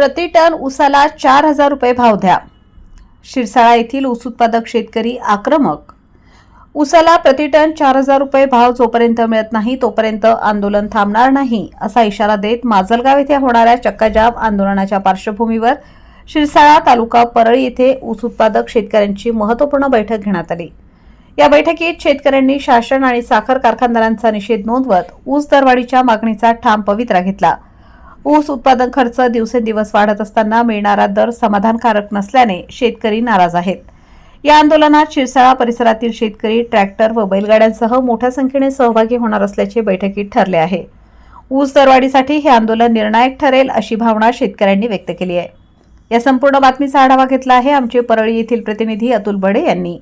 प्रति टन ऊसाला चार हजार रुपये भाव द्या. शिरसाळा येथील ऊस उत्पादक शेतकरी आक्रमक. ऊसाला प्रति टन चार हजार रुपये भाव जोपर्यंत मिळत नाही तोपर्यंत आंदोलन थांबणार नाही असा इशारा देत माजलगाव येथे होणाऱ्या चक्काजाम आंदोलनाच्या पार्श्वभूमीवर शिरसाळा तालुका परळी येथे ऊस उत्पादक शेतकऱ्यांची महत्त्वपूर्ण बैठक घेण्यात आली. या बैठकीत शेतकऱ्यांनी शासन आणि साखर कारखानदारांचा निषेध नोंदवत ऊस दरवाढीच्या मागणीचा ठाम पवित्रा घेतला. ऊस उत्पादन खर्च दिवसेंदिवस वाढत असताना मिळणारा दर समाधानकारक नसल्याने शेतकरी नाराज आहेत. या आंदोलनात शिरसाळा परिसरातील शेतकरी ट्रॅक्टर व बैलगाड्यांसह मोठ्या संख्येने सहभागी होणार असल्याचे बैठकीत ठरले आहे. ऊस दरवाढीसाठी हे आंदोलन निर्णायक ठरेल अशी भावना शेतकऱ्यांनी व्यक्त केली आहे. या संपूर्ण बातमीचा आढावा घेतला आहे आमचे परळी येथील प्रतिनिधी अतुल बडे यांनी.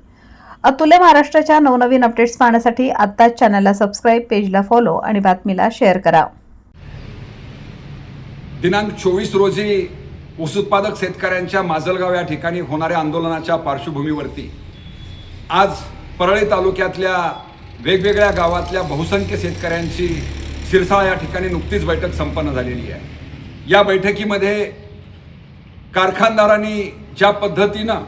अतुल्य महाराष्ट्राच्या नवनवीन अपडेट्स पाहण्यासाठी आत्ताच चॅनलला सबस्क्राईब पेजला फॉलो आणि बातमीला शेअर करा. दिनांक चोवीस रोजी ऊस उत्पादक शेतकऱ्यांच्या माजलगाव या ठिकाणी होणाऱ्या आंदोलनाच्या पार्श्वभूमीवरती आज परळी तालुक्यातल्या वेगवेगळ्या गावातल्या बहुसंख्य शेतकऱ्यांची सिरसा या ठिकाणी नुकतीच बैठक संपन्न झालेली आहे. या बैठकीमध्ये कारखानदारांनी ज्या पद्धतीनं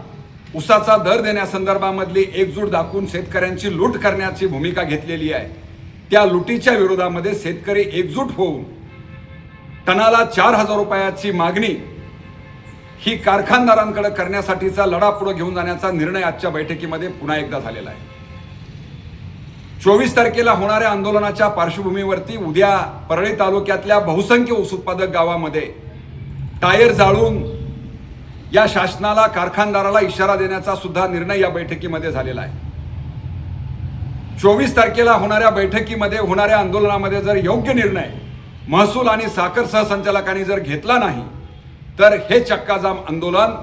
ऊसाचा दर देण्यासंदर्भामधली एकजूट दाखवून शेतकऱ्यांची लूट करण्याची भूमिका घेतलेली आहे त्या लुटीच्या विरोधामध्ये शेतकरी एकजूट होऊन टनाला चार हजार रुपयाची मागणी ही कारखानदारांकडे करण्यासाठीचा लढा पुढे घेऊन जाण्याचा निर्णय आजच्या बैठकीमध्ये पुन्हा एकदा झालेला आहे. चोवीस तारखेला होणाऱ्या आंदोलनाच्या पार्श्वभूमीवरती उद्या परळी तालुक्यातल्या बहुसंख्य ऊस उत्पादक गावामध्ये टायर जाळून या शासनाला कारखानदाराला इशारा देण्याचा सुद्धा निर्णय या बैठकीमध्ये झालेला आहे. चोवीस तारखेला होणाऱ्या बैठकीमध्ये होणाऱ्या आंदोलनामध्ये जर योग्य निर्णय महसूल आणि साखर सहसंचालकांनी जर घेतला नाही तर हे चक्काजाम आंदोलन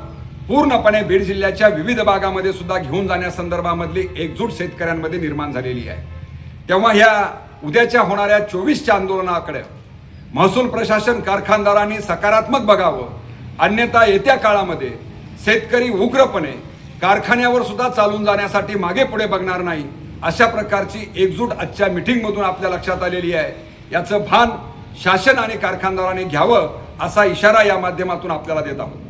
पूर्णपणे बीड जिल्ह्याच्या विविध भागामध्ये सुद्धा घेऊन जाण्यासंदर्भामधली एकजूट शेतकऱ्यांमध्ये निर्माण झालेली आहे. तेव्हा ह्या उद्याच्या होणाऱ्या चोवीसच्या आंदोलनाकडे महसूल प्रशासन कारखानदारांनी सकारात्मक बघावं. अन्यथा येत्या काळामध्ये शेतकरी उग्रपणे कारखान्यावर सुद्धा चालून जाण्यासाठी मागे पुढे बघणार नाही अशा प्रकारची एकजूट आजच्या मिटिंगमधून आपल्या लक्षात आलेली आहे. याचं भान शासन आणि कारखानदारांनी घ्यावं असा इशारा या माध्यमातून आपल्याला देत आहोत.